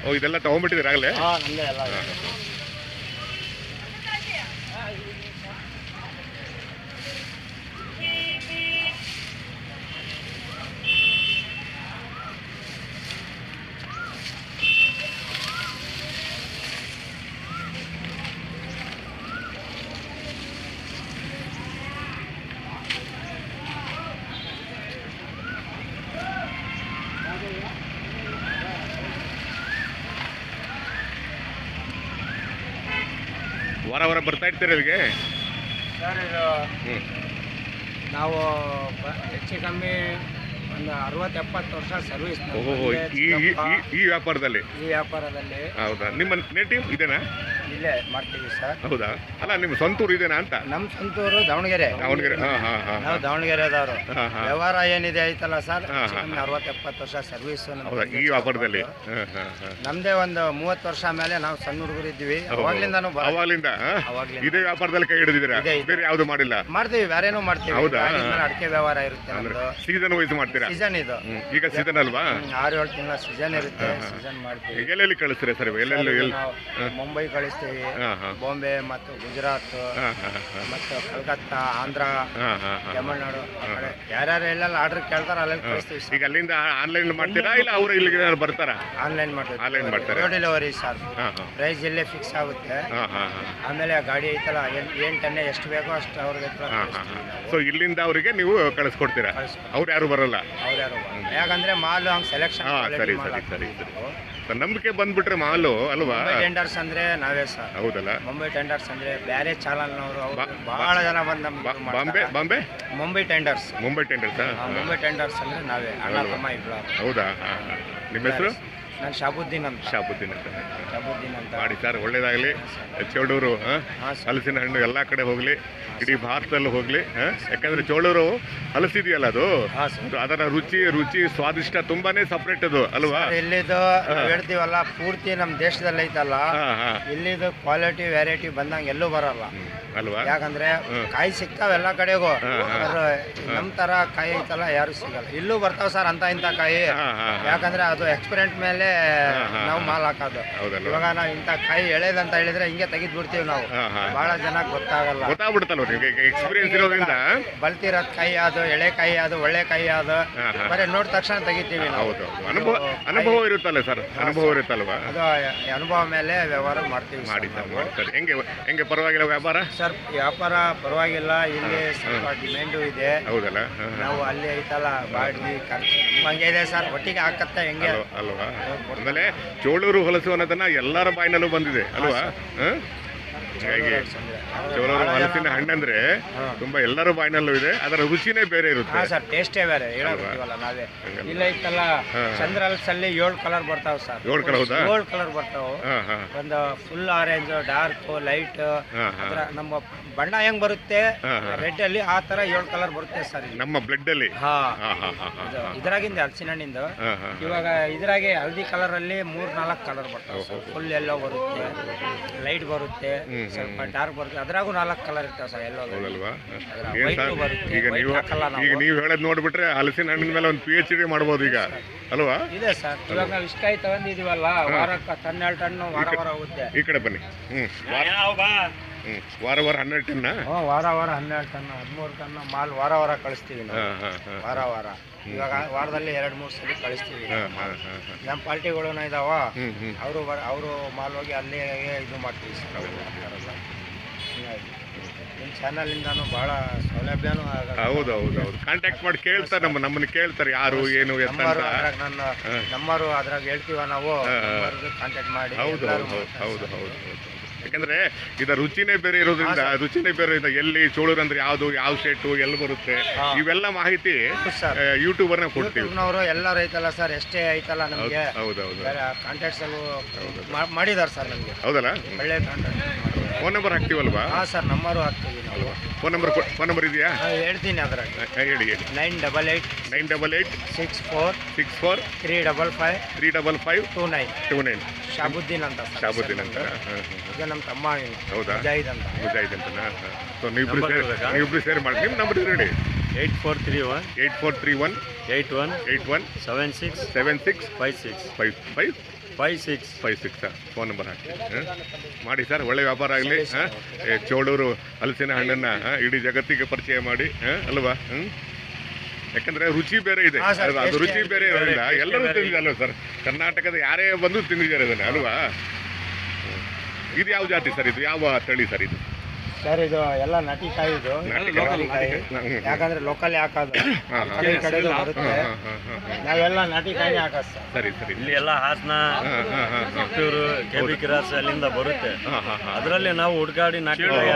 ಓ ಇದೆಲ್ಲ ತಗೊಂಡ್ಬಿಟ್ಟಿದ್ದೀರಾ ಆಗಲೇ? ಹಾ ನಮ್ದೇ ಎಲ್ಲ ವಾರ ವಾರ ಬರ್ತಾ ಇರ್ತೀರ ಇಲ್ಲಿಗೆ? ಸರ್ ಇದು ನಾವು ಹೆಚ್ಚು ಕಮ್ಮಿ ಒಂದು ಅರವತ್ತು ಎಪ್ಪತ್ತು ವರ್ಷ ಸರ್ವಿಸ್ ಓಹೋ ಈ ಈ- ಈ- ಈ ವ್ಯಾಪಾರದಲ್ಲಿ? ಈ ವ್ಯಾಪಾರದಲ್ಲಿ. ಹೌದಾ? ನಿಮ್ಮ ನೇಟಿವ್ ಇದೇನಾ? ಇಲ್ಲೇ ಮಾಡ್ತೀವಿ ಸರ್. ಹೌದಾ? ಅಲ್ಲ ನಿಮ್ಮ ಸ್ವಂತ ಊರು ಇದೇನಾ ಅಂತ? ನಮ್ಮ ಸ್ವಂತೂರು ದಾವಣಗೆರೆ. ದಾವಣಗೆರೆ ಹಾ ಹಾ ಹಾಂ ನಾವು ದಾವಣಗೆರೆದವರು. ಹಾಂ ಹಾಂ. ವ್ಯವಹಾರ ಏನಿದೆ ಐತಲ್ಲ ಸರ್? ಹಾ, ಹಾ. ಅರವತ್ತು ಎಪ್ಪತ್ತು ವರ್ಷ ಸರ್ವಿಸ್ ಹೌದಾ? ಈ ವ್ಯಾಪಾರದಲ್ಲಿ? ಹಾಂ ಹಾಂ ಹಾಂ. ನಮ್ದೇ ಒಂದು ಮೂವತ್ತು ವರ್ಷ ಮೇಲೆ ನಾವು ಸಣ್ಣ ಹುಡುಗರು ಇದ್ವಿ ಅವಾಗ್ಲಿಂದಾನು ಬ- ಅವಾಗ್ಲಿಂದ? ಅವಾಗ್ಲಿಂದ. ಇದೇ ವ್ಯಾಪಾರದಲ್ಲಿ ಕೈ ಹಿಡಿದಿದ್ದೀರಾ? ಇದೆ, ಇದೆ. ಬೇರೆ ಯಾವುದು ಮಾಡಿಲ್ಲ? ಮಾಡ್ತೀವಿ ಬೇರೆನೂ ಮಾಡ್ತೀವಿ. ಹೌದಾ? ಅಡಿಕೆ ವ್ಯವಹಾರ ಇರುತ್ತೆ ಅಂದ್ರೆ ನಮ್ದು. ಸೀಸನ್ ವೈಸ್ ಮಾಡ್ತೀರಾ? ಸೀಸನ್ ಇದು. ಈಗ ಸೀಸನ್ ಅಲ್ವಾ? ಆರು ಏಳು ತಿಂಗಳ ಸೀಸನ್ ಇರುತ್ತೆ ಸೀಸನ್ ಮಾಡ್ತೀವಿ. ಎಲ್ಲೆಲ್ಲಿ ಕಳಿಸ್ತೀರಾ ಸರ್ ಎಲ್ಲೆಲ್ಲಿ ಎಲ್ಲಿ ನಾವು ಮುಂಬೈ ಕಳಿಸ್ತೀವಿ. ಬಾಂಬೆ ಮತ್ತು ಗುಜರಾತ್. ಹಾಂ ಹಾಂ ಹಾಂ ಮತ್ತು ಕಲ್ಕತ್ತಾ ಆಂಧ್ರ ಹಾಂ ಹಾಂ ಹಾಂ ತಮಿಳ್ನಾಡು ಆ ಕಡೆ. ಯಾರ್ಯಾರು ಎಲ್ಲೆಲ್ಲ ಆರ್ಡರ್ ಕೇಳ್ತಾರೆ ಅಲ್ಲೆಲ್ಲ ಕಳಿಸ್ತೀವಿ ಈಗ ಅಲ್ಲಿಂದ ಆನ್ಲೈನ್ ಮಾಡ್ತೀರಾ ಇಲ್ಲ ಅವರು ಇಲ್ಲಿಗೆ ಏನಾದ್ರು ಬರ್ತಾರಾ? ಆನ್ಲೈನ್ ಮಾಡ್ತೀವಿ. ಆನ್ಲೈನ್ ಮಾಡ್ತಾರೆ. ಡೆಲಿವರಿ ಸರ್ ಪ್ರೈಸ್ ಇಲ್ಲೇ ಫಿಕ್ಸ್ ಆಗುತ್ತೆ. ಹಾಂ ಹಾಂ ಹಾಂ. ಆಮೇಲೆ ಗಾಡಿ ಐತಲ್ಲ ಏನು ಟನ್ನೆ ಎಷ್ಟು ಬೇಕೋ ಅಷ್ಟು ಅವ್ರಿಗೆ ಸೊ ಇಲ್ಲಿಂದ ಅವರಿಗೆ ನೀವು ಕಳಿಸ್ಕೊಡ್ತೀರಾ. ಅವ್ರು ಯಾರು ಬರಲ್ಲ? ಯಾಕಂದ್ರೆ ಮಾಲ್ ಹಂಗೆ ಸೆಲೆಕ್ಷನ್ ಹಾಂ ಸರಿ ಸರಿ ಸರಿ ನಂಬಿಕೆ ಬಂದ್ಬಿಟ್ರೆ ಮಾಲು ಅಲ್ವಾ? ಟೆಂಡರ್ಸ್ ಅಂದ್ರೆ ನಾವೇ ಸರ್. ಹೌದಲ್ಲ. ಮುಂಬೈ ಟೆಂಡರ್ಸ್ ಅಂದ್ರೆ ಬೇರೆ ಚಾನಲ್ನವರು ನವರು ಬಾ- ಬಹಳ ಜನ ಬಂದು ನಮ್ಗೆ ಬಾ- ಇದು ಬಾಂಬೆ ಮಾಡ್ತಾರೆ. Bombay? Mumbai tenders Mumbai tenders Mumbai tenders ಅಂದ್ರೆ ನಾವೇ. ಅಣ್ಣ ತಮ್ಮ ಇಬ್ರು. ಹೌದಾ? ಹಾಂ ಹಾಂ ನಿಮ್ಮ ಹೆಸರು? ನಾನು ಶಾಬುದ್ದೀನ್ ಅಂತ. ಶಾಬುದ್ದೀನ್ ಅಂತ. ಶಾಬುದ್ದೀನ್ ಅಂತ. ಮಾಡಿ ಸರ್ ಒಳ್ಳೇದಾಗಲಿ. ಹಾಂ? ಹಲಸಿನ ಹಣ್ಣು ಎಲ್ಲ ಕಡೆ ಹೋಗಲಿ. ಇಡೀ ಭಾರತದಲ್ಲೂ ಹೋಗಲಿ ಯಾಕಂದ್ರೆ ಚೋಳೂರು ಹಲಸಿದೆಯಲ್ಲ ಅದು? ಅದರ ರುಚಿ ರುಚಿ ಸ್ವಾದಿಷ್ಟ ತುಂಬಾನೇ ಸಪ್ರೇಟ್ ಅದು ಅಲ್ವಾ? ಇಲ್ಲಿದು ಹೇಳ್ತೀವಲ್ಲ ಪೂರ್ತಿ ನಮ್ಮ ದೇಶದಲ್ಲಿ ಐತಲ್ಲ? ಇಲ್ಲಿದು ಕ್ವಾಲಿಟಿ ವೆರೈಟಿ ಬಂದಂಗೆ ಎಲ್ಲೂ ಬರಲ್ಲ. ಅಲ್ವಾ? ಯಾಕಂದ್ರೆ ಕಾಯಿ ಸಿಗ್ತಾವ ಎಲ್ಲ ಕಡೆಗೂ. ಹಾ, ಹಾ. ಆದ್ರೆ ನಮ್ ತರ ಕಾಯಿ ಐತಲ್ಲ ಯಾರು ಸಿಗಲ್ಲ. ಇಲ್ಲೂ ಬರ್ತಾವ ಸರ್ ಅಂತ ಇಂಥ ಕಾಯಿ. ಯಾಕಂದ್ರೆ ಅದು ಎಕ್ಸ್ಪೆರಿಮೆಂಟ್ ಮೇಲೆ ನಾವು. ಮಾಲ್ ಹಾಕೋದು ಹೌದಲ್ಲ? ಇವಾಗ ನಾವು ಇಂಥ ಕೈ ಎಳೆದಂತ ಹೇಳಿದ್ರೆ ಹಿಂಗೆ ತೆಗೆದು ಬಿಡ್ತೀವಿ ನಾವು. ಹಾಂ ಹಾಂ. ಬಹಳ ಜನ ಗೊತ್ತಾಗಲ್ಲ. ಗೊತ್ತಾಗ್ಬಿಡುತ್ತಲ್ವ ನಿಮಗೆ? ಎಕ್ಸ್ಪೀರಿಯನ್ಸ್ ಇರೋದ್ರಿಂದ? ಬಲ್ತಿರೋದ್ ಕಾಯಿ ಅದು ಎಳೆ ಕಾಯಿ ಅದು ಒಳ್ಳೆ ಕೈ ಅದು. ಹಾ, ಹಾ. ಬರೀ ನೋಡಿದ ತಕ್ಷಣ ತೆಗಿತೀವಿ ನಾವು. ಹೌದು ಅನುಭವ ಅನುಭವ ಇರುತ್ತಲ್ಲ ಸರ್? ಅನುಭವ ಇರುತ್ತಲ್ವಾ? ಅದು ಅನುಭವ ಮೇಲೆ ವ್ಯವಹಾರ ಮಾಡ್ತೀವಿ ಸರ್ ಮಾಡಿ ಸರ್ ನಾವು. ಮಾಡಿ ಸರ್ ಹೆಂಗೆ ಹೆಂಗೆ ಪರವಾಗಿಲ್ಲ ವ್ಯಾಪಾರ? ಸರ್ ವ್ಯಾಪಾರ ಪರವಾಗಿಲ್ಲ. ಇಲ್ಲಿ ಸ್ವಲ್ಪ ಡಿಮ್ಯಾಂಡು ಇದೆ. ಹೌದಲ್ಲ? ಹಾಂ ಹಾಂ. ನಾವು ಅಲ್ಲಿ ಐತಲ್ಲ ಬಾಡಿ ಖರ್ಚು ಇದೆ ಸರ್. ಒಟ್ಟಿಗೆ ಹಾಕತ್ತೆ ಹೆಂಗೆ? ಅಲ್ವ- ಅಲ್ವಾ ಆಮೇಲೆ ಚೋಳೂರು ಹೊಲಸು ಅನ್ನೋದನ್ನ ಎಲ್ಲರ ಬಾಯಿನಲ್ಲೂ ಬಂದಿದೆ ಅಲ್ವಾ? ಹಾಂ? ಹಾಗಾಗಿ ಹಲಸಿನ ಹಣ್ಣಂದ್ರೆ ತುಂಬಾ ಎಲ್ಲರೂ ಬಾಯಿನಲ್ಲೂ ಇದೆ ಅದರ ರುಚಿನೇ ಬೇರೆ ಇರುತ್ತೆ. ಹಾ ಸರ್ ಟೇಸ್ಟೇ ಬೇರೆ ಹೇಳೋದಿವಲ್ಲ ನಾವೇ. ಇಲ್ಲ ಇತ್ತಲ್ಲ ಚಂದ್ರ ಏಳು ಕಲರ್ ಬರ್ತಾವ ಸರ್. ಏಳು ಕಲರ್ ಹೌದಾ? ಏಳು ಕಲರ್ ಬರ್ತಾವ. ಒಂದು ಫುಲ್ ಆರೆಂಜ್ ಡಾರ್ಕ್ ಲೈಟ್ ನಮ್ಮ ಬಣ್ಣ ಹೆಂಗ್ ಬರುತ್ತೆ. ರೆಡ್ ಅಲ್ಲಿ ಆ ತರ ಏಳು ಕಲರ್ ಬರುತ್ತೆ ಸರ್ ನಮ್ಮ ಬ್ಲಡ್ ಅಲ್ಲಿ ಹಾ ಹಾ ಹಾಂ ಹಾಂ ಹಾಂ. ಇದು ಇದ್ರಾಗಿಂದ ಹಲಸಿನ ಹಣ್ಣಿಂದು ಇವಾಗ ಇದ್ರಾಗೆ ಹಳದಿ ಕಲರ್ ಅಲ್ಲಿ ಮೂರ್ ನಾಲ್ಕು ಕಲರ್ ಬರ್ತಾವ ಸರ್. ಫುಲ್ ಎಲ್ಲೋ ಬರುತ್ತೆ. ಲೈಟ್ ಬರುತ್ತೆ ಸ್ವಲ್ಪ ಡಾರ್ಕ್ ಬರುತ್ತೆ. ಅದ್ರಾಗೂ ನಾಲ್ಕು ಕಲರ್ ಇರ್ತಾವೆ ಸರ್ ಎಲ್ಲೋ ಹೌದಲ್ವಾ ಅದ್ರ ಏನ್ ಸರ್? ಬರುತ್ತೆ, ಈಗ ನೀವು. ಈಗ ನೀವು ಹೇಳೋದು ನೋಡ್ಬಿಟ್ರೆ ಹಲಸಿನ ಹಣ್ಣಿನ ಮೇಲೆ ಒಂದು ಪಿ ಎಚ್ ಡಿ ಮಾಡ್ಬೋದು ಈಗ. ಅಲ್ವಾ? ಇದೆ ಸರ್. ಇವಾಗ ನಾವು ಇಷ್ಟಕಾಯಿ ತಗೊಂಡಿದೀವಲ್ಲ ವಾರಕ್ಕೆ ಹನ್ನೆರಡು ಟನ್ ವಾರ ವಾರ ಹೋಗುತ್ತೆ. ಈ ಕಡೆ ಬನ್ನಿ. ಹ್ಮ್. ಹ್ಞೂ ವಾರ ವಾರ ಹನ್ನೆರಡು ಟನ್ನ? ಹ್ಞೂ ವಾರ ವಾರ ಹನ್ನೆರಡು ಟನ್ ಹದಿಮೂರು ಟನ್ ಮಾಲ್ ವಾರ ವಾರ ಕಳಿಸ್ತೀವಿ ನಾವು. ವಾರ ವಾರ. ಇವಾಗ ವಾರದಲ್ಲಿ ಎರಡು ಮೂರು ಸಲ ಕಳಿಸ್ತೀವಿ. ನಮ್ಮ ಪಾರ್ಟಿಗಳು ಇದಾವ ಅವರು ಅವರು ಮಾಲ್ ಹೋಗಿ ಅಲ್ಲೇ ಇದು ಮಾಡ್ತೀವಿ ಹಿಂಗಾಗಿ ನಿಮ್ಮ ಚಾನಲಿಂದಾನು ಭಾಳ ಸೌಲಭ್ಯನೂ. ಹೌದು ಹೌದು ಹೌದು. ಕಾಂಟ್ಯಾಕ್ಟ್ ಮಾಡಿ ಕೇಳ್ತಾರೆ ನಮ್ಮ ನಮ್ಮನ್ನ ಕೇಳ್ತಾರೆ ಯಾರು ಏನು ಎತ್ತ ಅದ್ರಾಗ ನನ್ನ. ನಂಬರು ಅದ್ರಾಗ ಹೇಳ್ತೀವ ನಾವು. ಕಾಂಟ್ಯಾಕ್ಟ್ ಮಾಡಿ ಹೌದು ಹೌದು. ಹೌದು ಹೌದು ಯಾಕಂದ್ರೆ ಇದ ರುಚಿನೇ ಬೇರೆ ಇರೋದ್ರಿಂದ ರುಚಿನೇ ಬೇರೆ ಇದೆ ಎಲ್ಲಿ ಚೋಳೂರು ಅಂದ್ರೆ ಯಾವ್ದು ಯಾವ ಶೇಟು ಎಲ್ಲಿ ಬರುತ್ತೆ. ಇವೆಲ್ಲ ಮಾಹಿತಿ ಯೂಟ್ಯೂಬರ್ನ ಕೊಡ್ತೀವಿ. ಯೂಟ್ಯೂಬ್ನವರು ಎಲ್ಲರೂ ಐತಲ್ಲ ಸರ್ ಎಷ್ಟೇ ಐತಲ್ಲ ನಮಗೆ. ಹೌದು ಹೌದು. ಬೇರೆ ಕಾಂಟ್ಯಾಕ್ಟ್ಸ್ ಮಾಡಿದಾರೆ ಸರ್ ನಮಗೆ. ಹೌದಲ್ಲ? ಒಳ್ಳೆ ಕಾಂಟ್ಯಾಕ್ಟ್ ಫೋನ್ ನಂಬರ್ ಹಾಕ್ತೀವಲ್ವಾ ಹಾಂ ಸರ್ ನಂಬರು ಹಾಕ್ತೀವಿ ನಾವು ಫೋನ್ ನಂಬರ್ ಫೋನ್ ನಂಬರ್ ಇದೆಯಾ? ಹಾ, ಹೇಳ್ತೀನಿ ಅದರ ಹಾ, ಹೇಳಿ ಹೇಳಿ. Nine double eight nine double eight six four six four three double five three double five two nine. Two nine. Shabuddin ಅಂತ ಸರ್ ಶಾಬುದ್ದೀನ್ ಅಂತ. ಹಾಂ. ಹಾಂ ಇದು ನಮ್ಮ ತಮ್ಮ ಹೌದಾ? ಮುಜಾಹಿದ್ ಅಂತ. ಮುಜಾಹಿದ್ ಅಂತನಾ ಸೊ ನೀವಿಬ್ರು ಸೇರಿ ನೀವಿಬ್ರು ಸೇರಿ ಮಾಡಿ. ನಿಮ್ಮ ನಂಬರ್ ಹೇಳಿ. Eight four three one eight four three one eight one eight one seven six seven six five six five five five six five six sir phone number ಹಾಕಿ? ಮಾಡಿ ಸರ್ ಒಳ್ಳೆ ವ್ಯಾಪಾರ ಆಗಲಿ. ಚೋಳೂರು ಹಲಸಿನ ಹಣ್ಣನ್ನ ಇಡೀ ಜಗತ್ತಿಗೆ ಪರಿಚಯ ಮಾಡಿ ಹಾಂ? ಅಲ್ವಾ? ಹ್ಞೂ ಯಾಕಂದ್ರೆ ರುಚಿ ಬೇರೆ ಇದೆ. ಅದು- ರುಚಿ ಬೇರೆ ಇರೋದಿಲ್ಲ ಎಲ್ಲರೂ ತಿಂದಿದ್ದಲ್ಲ ಸರ್ ಕರ್ನಾಟಕದ ಯಾರೇ ಬಂದು ತಿಂದಿದ್ದಾರೆ ಅಲ್ವಾ. ಇದು ಯಾವ ಜಾತಿ ಸರ್ ಇದು ಯಾವ ತಳಿ ಸರ್ ಇದು? ಸರ್ ಇದು ಎಲ್ಲ ನಟಿ ಕಾಯಿ ಇದು. ಲೋಕಲ್ ಕಾಯಿ. ಯಾಕಂದ್ರೆ ಲೋಕಲ್ ಯಾಕದು ಹಾ, ಹಾ. ಈ ಕಡೆದು ಬರುತ್ತೆ. ನಾವೆಲ್ಲ ನಾಟಿ ಕಾಯಿ ಹಾಕೋದು ಸರ್ ಸರಿ ಸರಿ. ಇಲ್ಲಿ ಎಲ್ಲ ಹಾಸನ ಹಾಂ ಹಾಂ ಹಾಂ ಹಾಂ ಚಿತ್ತೂರು ಕೆ ಬಿ ಕ್ರಾಸ್ ಅಲ್ಲಿಂದ ಬರುತ್ತೆ. ಹಾಂ ಹಾಂ ಹಾಂ ಅದರಲ್ಲಿ ನಾವು ಹುಡುಗಾಡಿ ನಾಟಿ ಕಾಯಿ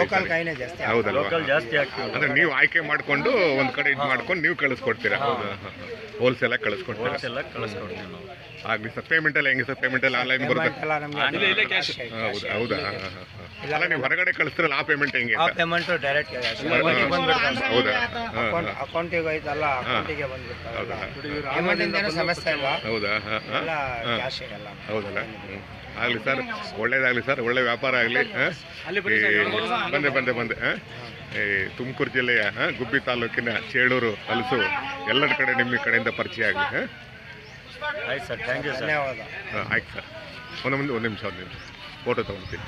ಲೋಕಲ್ ಕಾಯಿನೇ ಜಾಸ್ತಿ ಹೌದಲ್ವಾ? ಲೋಕಲ್ ಜಾಸ್ತಿ ಹಾಕ್ತೀವಿ ಅಂದ್ರೆ ನೀವು ಆಯ್ಕೆ ಮಾಡ್ಕೊಂಡು ಒಂದ್ ಕಡೆ ಇದು ಮಾಡ್ಕೊಂಡು ನೀವು ಕಳಿಸ್ಕೊಡ್ತೀರಾ? ಹೌದಾ ಹೋಲ್ಸೇಲ್ ಆಗಿ ಕಳಿಸ್ಕೊಡ್ತೀರಾ? ಹೋಲ್ಸೇಲ್ ಆಗಿ ಕಳಿಸ್ಕೊಡ್ತೀವಿ ನಾವು. ಆಗ್ಲಿ ಸರ್ ಪೇಮೆಂಟ್ ಎಲ್ಲ ಹೆಂಗೆ ಸರ್? ಪೇಮೆಂಟ್ ಎಲ್ಲ ಆನ್ಲೈನ್ ಬರುತ್ತೆ? ಹೌದಾ ಹೌದಾ? ಹಾ, ಹಾ, ಹಾ. ಅಲ್ಲ ನೀವು ಹೊರಗಡೆ ಕಳಿಸ್ತಿರಲ್ಲ ಆ ಪೇಮೆಂಟ್ ಹೆಂಗೆ ಆ ಪೇಮೆಂಟ್ ಡೈರೆಕ್ಟ್ ಹಾ, ಬಂದ್ಬಿಡ್ತಾರೆ ಹೌದಾ ಹಾ, ಅಕೌಂಟ್ ಹಾ. ಅಕೌಂಟಿಗೆ ಹೋಯ್ತಲ್ಲ ಅಕೌಂಟಿಗೆ ಬಂದ್ಬಿಡ್ತಾರೆ ಹೌದಾ? ಪೇಮೆಂಟಿಂದ ಸಮಸ್ಯೆ ಇಲ್ಲ? ಹೌದಾ? ಹಾ, ಹಾ. ಎಲ್ಲ ಹಾ. ಕ್ಯಾಶ್ ಎಲ್ಲ ಹೌದಲ್ಲ. ಆಗ್ಲಿ ಸರ್ ಒಳ್ಳೇದಾಗ್ಲಿ ಸರ್ ಒಳ್ಳೆ ವ್ಯಾಪಾರ ಆಗಲಿ ಬಂದೆ ಬಂದೆ ಬಂದೆ ಹಾ? ಈ ತುಮಕೂರು ಜಿಲ್ಲೆಯ ಹಾ, ಗುಬ್ಬಿ ತಾಲೂಕಿನ ಚೇಳೂರು ಹಲಸು ಎಲ್ಲರ ಕಡೆ ನಿಮ್ಮ ಕಡೆಯಿಂದ ಪರಿಚಯ ಆಗಲಿ ಹಾಂ? ಆಯ್ತು ಸರ್ ಥ್ಯಾಂಕ್ ಯು ಸರ್. ಧನ್ಯವಾದ ಆಯ್ತು ಸರ್. ಒಂದು ಮುಂದೆ ಒಂದು ನಿಮಿಷ ಒಂದು ನಿಮಿಷ. ಫೋಟೋ ತೊಗೊಳ್ತೀನಿ